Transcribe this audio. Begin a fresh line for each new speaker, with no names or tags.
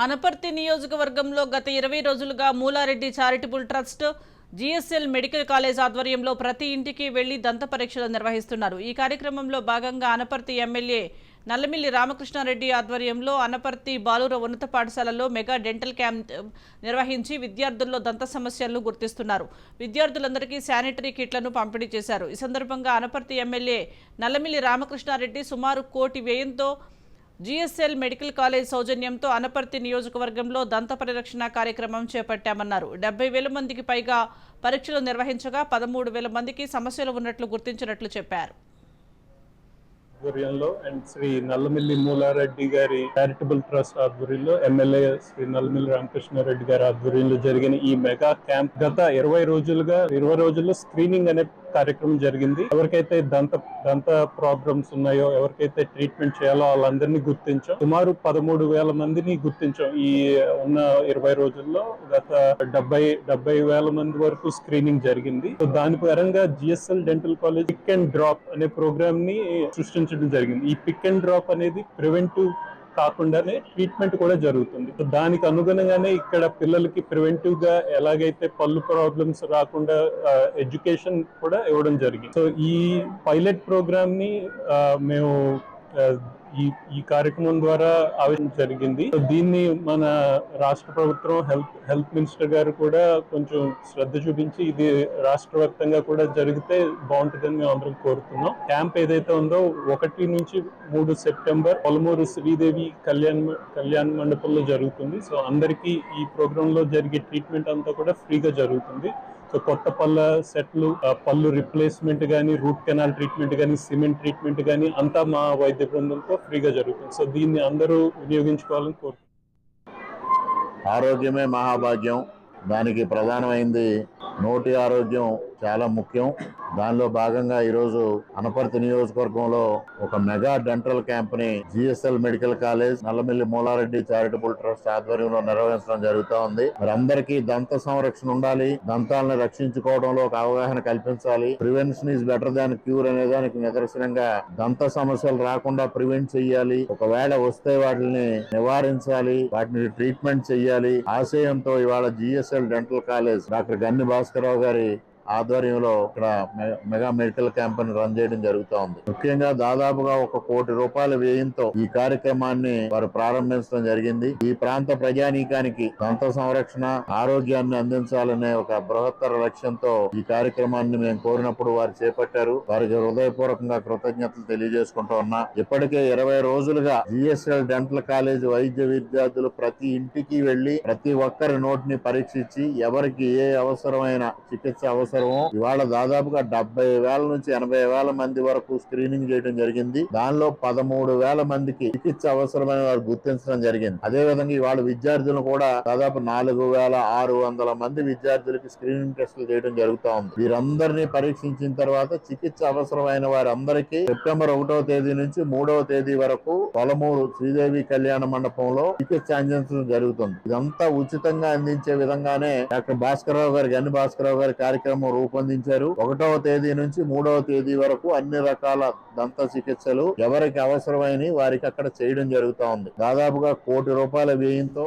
అనపర్తి నియోజకవర్గంలో గత ఇరవై రోజులుగా Mulareddy charitable trust GSL medical college ఆధ్వర్యంలో ప్రతి ఇంటికి వెళ్ళి దంత పరీక్షలు నిర్వహిస్తున్నారు. ఈ కార్యక్రమంలో భాగంగా అనపర్తి ఎమ్మెల్యే నల్లమిల్లి రామకృష్ణారెడ్డి ఆధ్వర్యంలో అనపర్తి బాలుర ఉన్నత పాఠశాలలో మెగా డెంటల్ క్యాంప్ నిర్వహించి విద్యార్థుల్లో దంత సమస్యలను గుర్తిస్తున్నారు. విద్యార్థులందరికీ శానిటరీ కిట్లను పంపిణీ చేశారు. ఈ సందర్భంగా అనపర్తి ఎమ్మెల్యే నల్లమిల్లి రామకృష్ణారెడ్డి సుమారు కోటి వ్యయంతో జీఎస్ఎల్ మెడికల్ కాలేజ్ సౌజన్యంతో అనపర్తి నియోజకవర్గంలో దంత పరిరక్షణ కార్యక్రమం చేపట్టామన్నారు. డెబ్బై వేల మందికి పైగా పరీక్షలు నిర్వహించగా పదమూడు వేల మందికి సమస్యలు ఉన్నట్లు గుర్తించినట్లు చెప్పారు.
ఆధ్వర్యంలో అండ్ శ్రీ నల్లమిల్లి మూలారెడ్డి గారి చారిటబుల్ ట్రస్ట్ ఆధ్వర్యంలో ఎమ్మెల్యే శ్రీ నల్లమిల్లి రామకృష్ణారెడ్డి గారి ఆధ్వర్యంలో జరిగిన ఈ మెగా క్యాంప్ గత ఇరవై రోజులుగా ఇరవై రోజుల్లో స్క్రీనింగ్ అనే కార్యక్రమం జరిగింది. ఎవరికైతే దంత దంత ప్రాబ్లమ్స్ ఉన్నాయో ఎవరికైతే ట్రీట్మెంట్ చేయాలో వాళ్ళందరినీ గుర్తించాం. సుమారు పదమూడు వేల మందిని గుర్తించాం ఈ ఉన్న ఇరవై రోజుల్లో. గత డెబ్బై డెబ్బై వేల మంది వరకు స్క్రీనింగ్ జరిగింది. సో దాని పరంగా GSL dental college pick and drop అనే ప్రోగ్రామ్ని సృష్టించడం జరిగింది. ఈ పిక్ అండ్ డ్రాప్ అనేది ప్రివెంటివ్ కాకుండానే ట్రీట్మెంట్ కూడా జరుగుతుంది. సో దానికి అనుగుణంగానే ఇక్కడ పిల్లలకి ప్రివెంటివ్గా ఎలాగైతే పళ్ళు ప్రాబ్లమ్స్ రాకుండా ఎడ్యుకేషన్ కూడా ఇవ్వడం జరిగింది. సో ఈ పైలట్ ప్రోగ్రామ్ని మేము ఈ ఈ కార్యక్రమం ద్వారా ఆవేదన జరిగింది. సో దీన్ని మన రాష్ట్ర ప్రభుత్వం హెల్త్ హెల్త్ మినిస్టర్ గారు కూడా కొంచెం శ్రద్ధ చూపించి ఇది రాష్ట్ర వ్యాప్తంగా కూడా జరిగితే బాగుంటుందని మేము అందరం కోరుతున్నాం. క్యాంప్ ఏదైతే ఉందో ఒకటి నుంచి మూడు సెప్టెంబర్ పొలమూరు శ్రీదేవి కళ్యాణ్ కళ్యాణ్ మండపంలో జరుగుతుంది. సో అందరికీ ఈ ప్రోగ్రాంలో జరిగే ట్రీట్మెంట్ అంతా కూడా ఫ్రీగా జరుగుతుంది. సో కొత్త పళ్ళ సెట్లు ఆ, పళ్ళు రిప్లేస్మెంట్ కానీ రూట్ కెనాల్ ట్రీట్మెంట్ కానీ సిమెంట్ ట్రీట్మెంట్ కానీ అంతా మా వైద్య బృందంతో ఫ్రీగా జరుగుతుంది. సో దీన్ని అందరూ వినియోగించుకోవాలని కోరుతున్నాను
ఆరోగ్యమే మహాభాగ్యం. దానికి ప్రధానమైంది నోటి ఆరోగ్యం. చాలా ముఖ్యం. దానిలో భాగంగా ఈరోజు అనపర్తి నియోజకవర్గంలో ఒక mega dental క్యాంప్ని GSL medical college Nallamilli Mulareddy charitable trust ఆధ్వర్యంలో నిర్వహించడం జరుగుతూ ఉంది. మరి అందరికీ దంత సంరక్షణ ఉండాలి. దంతాలను రక్షించుకోవడంలో ఒక అవగాహన కల్పించాలి. Prevention is better than cure అనే దానికి నిదర్శనంగా దంత సమస్యలు రాకుండా ప్రివెంట్ చేయాలి ఒకవేళ వస్తే వాటిని నివారించాలి. వాటిని ట్రీట్మెంట్ చేయాలి ఆశయంతో ఇవాళ GSL dental college doctor Ganni Bhaskararao గారి ఆధ్వర్యంలో ఇక్కడ మెగా మెడికల్ క్యాంప్ని రన్ చేయడం జరుగుతూ ఉంది. ముఖ్యంగా దాదాపుగా ఒక కోటి రూపాయల వ్యయంతో ఈ కార్యక్రమాన్ని వారు ప్రారంభించడం జరిగింది. ఈ ప్రాంత ప్రజానీకానికి దంత సంరక్షణ ఆరోగ్యాన్ని అందించాలనే ఒక బృహత్తర లక్ష్యంతో ఈ కార్యక్రమాన్ని మేము కోరినప్పుడు వారు చేపట్టారు. వారికి హృదయపూర్వకంగా కృతజ్ఞతలు తెలియజేసుకుంటూ ఉన్నా ఇప్పటికే ఇరవై రోజులుగా జిఎస్ఎల్ డెంటల్ కాలేజ్ వైద్య విద్యార్థులు ప్రతి ఇంటికి వెళ్ళి ప్రతి ఒక్కరి నోటిని పరీక్షించి ఎవరికి ఏ అవసరమైన చికిత్స అవసరమో. ఇవాళ దాదాపుగా డెబ్బై వేల నుంచి ఎనభై వేల మంది వరకు స్క్రీనింగ్ చేయడం జరిగింది. దానిలో పదమూడు వేల మందికి చికిత్స అవసరమైన వారు గుర్తించడం జరిగింది. అదే విధంగా ఇవాళ విద్యార్థులు కూడా దాదాపు నాలుగు వేల ఆరు వందల మంది విద్యార్థులకి స్క్రీనింగ్ టెస్టులు చేయడం జరుగుతా ఉంది. వీరందరినీ పరీక్షించిన తర్వాత చికిత్స అవసరమైన వారందరికీ సెప్టెంబర్ ఒకటవ తేదీ నుంచి మూడవ తేదీ వరకు పొలమూరు శ్రీదేవి కళ్యాణ మండపంలో చికిత్స అందించడం జరుగుతుంది. ఇదంతా ఉచితంగా అందించే విధంగానే డాక్టర్ భాస్కరరావు గారి గన్ని భాస్కరరావు గారి కార్యక్రమం కార్యక్రమం రూపొందించారు. ఒకటవ తేదీ నుంచి మూడవ తేదీ వరకు అన్ని రకాల దంత చికిత్సలు ఎవరికి అవసరమైన వారికి అక్కడ చేయడం జరుగుతా ఉంది. దాదాపుగా కోటి రూపాయల వ్యయంతో